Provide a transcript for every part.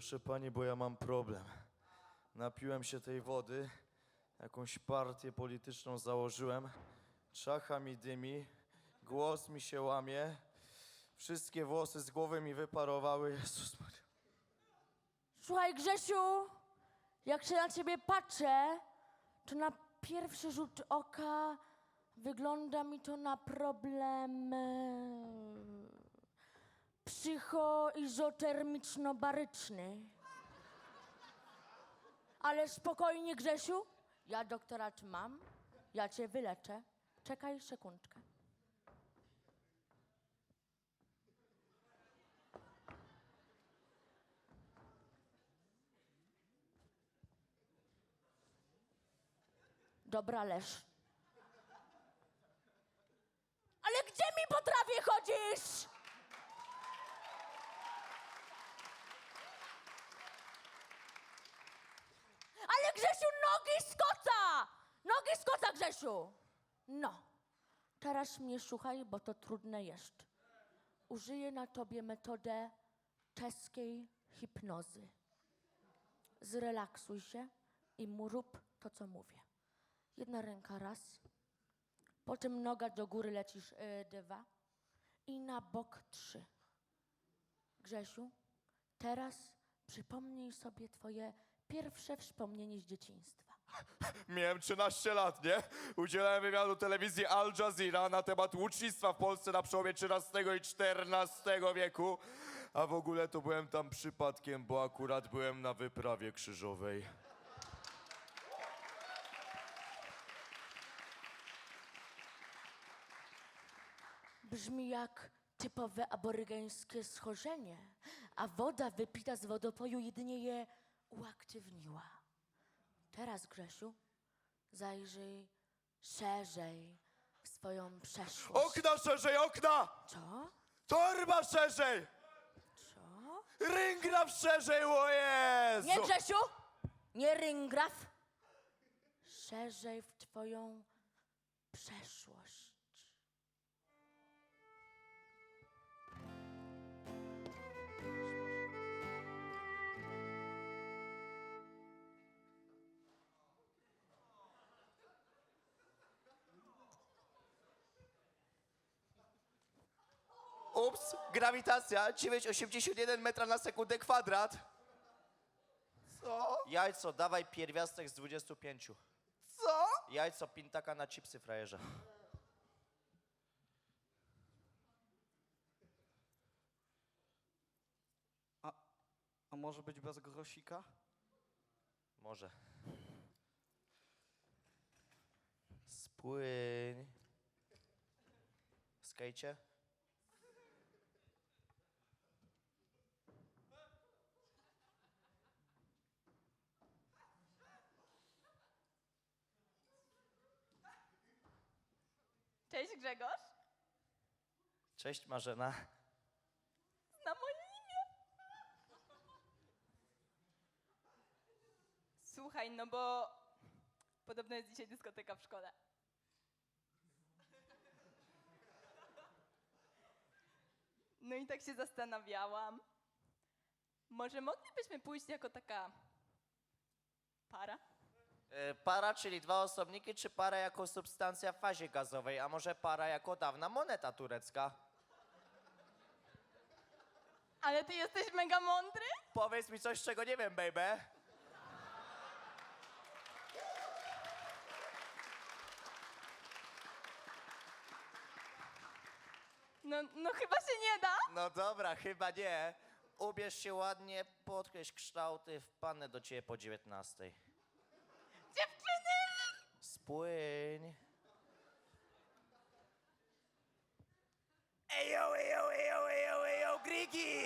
Proszę pani, bo ja mam problem. Napiłem się tej wody, jakąś partię polityczną założyłem, czacha mi dymi, głos mi się łamie, wszystkie włosy z głowy mi wyparowały. Jezus Maria. Słuchaj, Grzesiu, jak się na ciebie patrzę, to na pierwszy rzut oka wygląda mi to na problem psychoizotermiczno-baryczny. Ale spokojnie, Grzesiu, ja doktorat mam, ja cię wyleczę. Czekaj sekundkę. Dobra, leż. Ale gdzie mi po trawie chodzisz? Ale Grzesiu, nogi z koca! Nogi Grzesiu! No, teraz mnie słuchaj, bo to trudne jest. Użyję na tobie metodę czeskiej hipnozy. Zrelaksuj się i mu rób to, co mówię. Jedna ręka raz, potem noga do góry lecisz y, dwa i na bok trzy. Grzesiu, teraz przypomnij sobie twoje pierwsze wspomnienie z dzieciństwa. Miałem 13 lat, nie? Udzielałem wywiadu telewizji Al Jazeera na temat łucznictwa w Polsce na przełomie XIII i XIV wieku. A w ogóle to byłem tam przypadkiem, bo akurat byłem na wyprawie krzyżowej. Brzmi jak typowe aborygeńskie schorzenie, a woda wypita z wodopoju jedynie je uaktywniła. Teraz, Grzesiu, zajrzyj szerzej w swoją przeszłość. Okna szerzej, okna! Co? Torba szerzej! Co? Ringraf szerzej, o Jezu! Nie, Grzesiu! Nie ringraf! Szerzej w twoją przeszłość. Ups, grawitacja, 9,81 metra na sekundę kwadrat. Co? Jajco, dawaj pierwiastek z 25. Co? Jajco, pintaka na chipsy, frajerze. A, może być bez grosika? Może. Spłyń. Skejcie? Cześć Grzegorz, Cześć Marzena. zna moje imię. Słuchaj, no bo podobno jest dzisiaj dyskoteka w szkole. No i tak się zastanawiałam. Może moglibyśmy pójść jako taka para? E, Para, czyli dwa osobniki, czy para jako substancja w fazie gazowej, a może para jako dawna moneta turecka? Ale ty jesteś mega mądry? Powiedz mi coś, czego nie wiem, baby. No, no chyba się nie da. No dobra, chyba nie. Ubierz się ładnie, podkreśl kształty, wpadnę do ciebie po 19. Dziewczyny! Spłyń. Ejo, ejo, ejo, ejo, ejo, Grigi!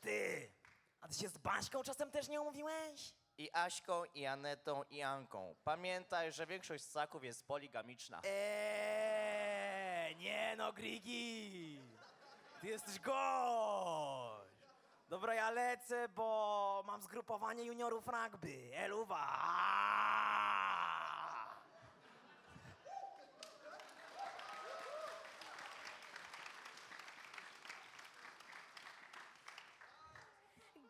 Ty, a ty się z Baśką czasem też nie umówiłeś? I Aśką, i Anetą, i Anką. Pamiętaj, że większość ssaków jest poligamiczna. Eee, nie no, Grigi! Jesteś gość! Dobra, ja lecę, bo mam zgrupowanie juniorów rugby. Eluwa!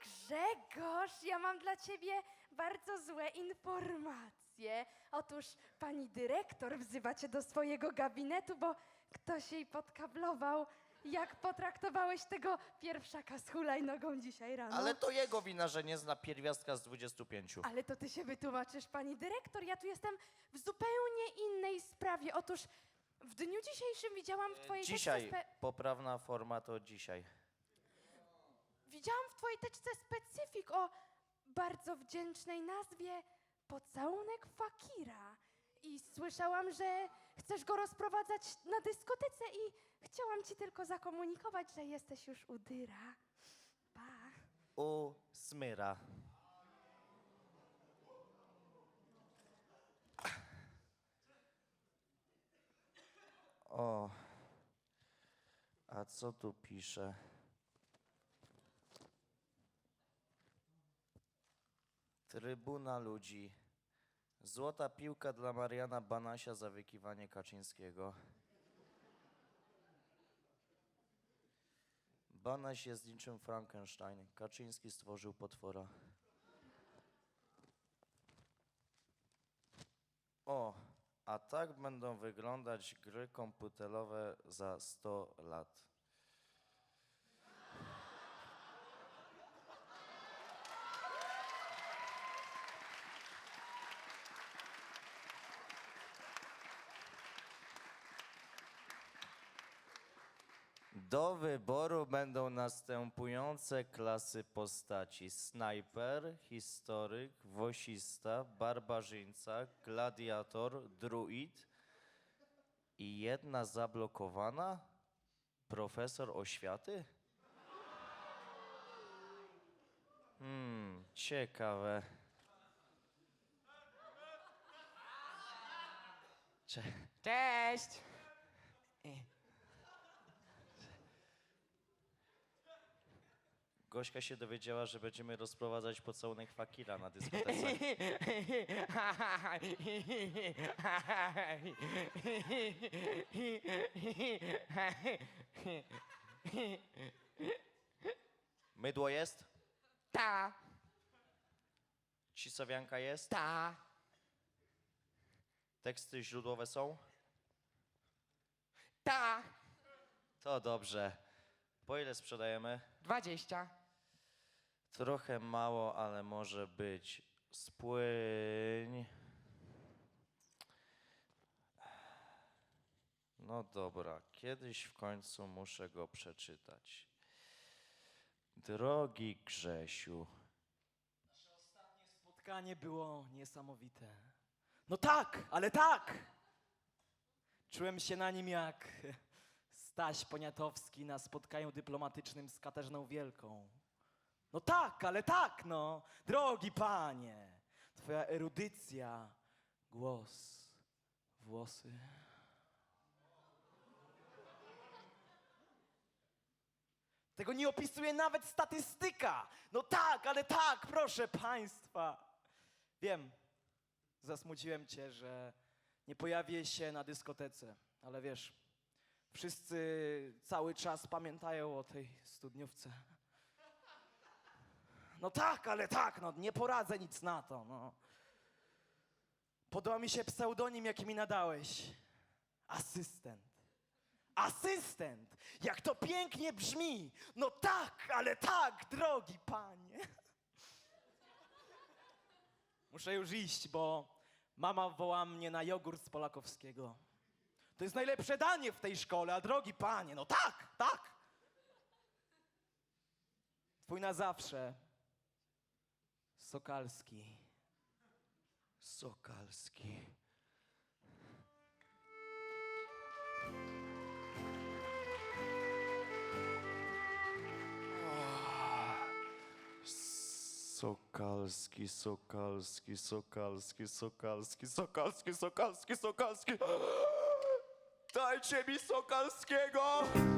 Grzegorz, ja mam dla ciebie bardzo złe informacje. Otóż pani dyrektor wzywa cię do swojego gabinetu, bo ktoś jej podkablował jak potraktowałeś tego pierwszaka z hulajnogą dzisiaj rano. Ale to jego wina, że nie zna pierwiastka z 25. Ale to ty się wytłumaczysz, pani dyrektor. Ja tu jestem w zupełnie innej sprawie. Otóż w dniu dzisiejszym widziałam w twojej Dzisiaj, teczce... Spe... poprawna forma to dzisiaj. Widziałam w twojej teczce specyfik o bardzo wdzięcznej nazwie Pocałunek Fakira. I słyszałam, że chcesz go rozprowadzać na dyskotece i chciałam ci tylko zakomunikować, że jesteś już u Dyra. Pa. U Smyra. O. A co tu pisze? Trybuna ludzi. Złota piłka dla Mariana Banasia za wykiwanie Kaczyńskiego. Banaś jest niczym Frankenstein. Kaczyński stworzył potwora. O, a tak będą wyglądać gry komputerowe za 100 lat. Do wyboru będą następujące klasy postaci: snajper, historyk, wosista, barbarzyńca, gladiator, druid i jedna zablokowana? Profesor oświaty? Hmm, ciekawe. Cze- Cześć! Gośka się dowiedziała, że będziemy rozprowadzać pocałunek fakira na dyskotece. Mydło jest? Ta, Cisowianka jest? ta, Teksty źródłowe są? ta, To dobrze. Po ile sprzedajemy? dwadzieścia. Trochę mało, ale może być. Spłyń. No dobra, kiedyś w końcu muszę go przeczytać. Drogi Grzesiu, Spotkanie było niesamowite. No tak, ale tak! Czułem się na nim jak Staś Poniatowski na spotkaniu dyplomatycznym z Katarzyną Wielką. No tak, ale tak, no! Drogi panie! Twoja erudycja, głos, włosy. Tego nie opisuje nawet statystyka. No tak, ale tak, proszę państwa. Wiem, zasmuciłem cię, że nie pojawię się na dyskotece, ale wiesz, wszyscy cały czas pamiętają o tej studniówce. No tak, ale tak, no nie poradzę nic na to, no. Podoba mi się pseudonim, jaki mi nadałeś. Asystent. Asystent! Jak to pięknie brzmi! No tak, ale tak, drogi panie. Muszę już iść, bo mama woła mnie na jogurt z Polakowskiego. To jest najlepsze danie w tej szkole, a drogi panie, no tak, tak. Twój na zawsze. Sokalski. Sokalski. Sokalski, Sokalski, Sokalski, Sokalski, Sokalski, Sokalski, Sokalski. Dajcie mi Sokalskiego!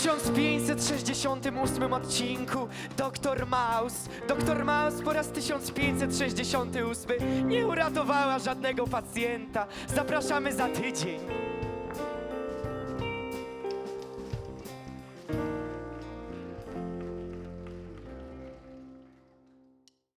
W 1568 odcinku Doktor Maus, Doktor Maus po raz 1568 nie uratowała żadnego pacjenta. Zapraszamy za tydzień.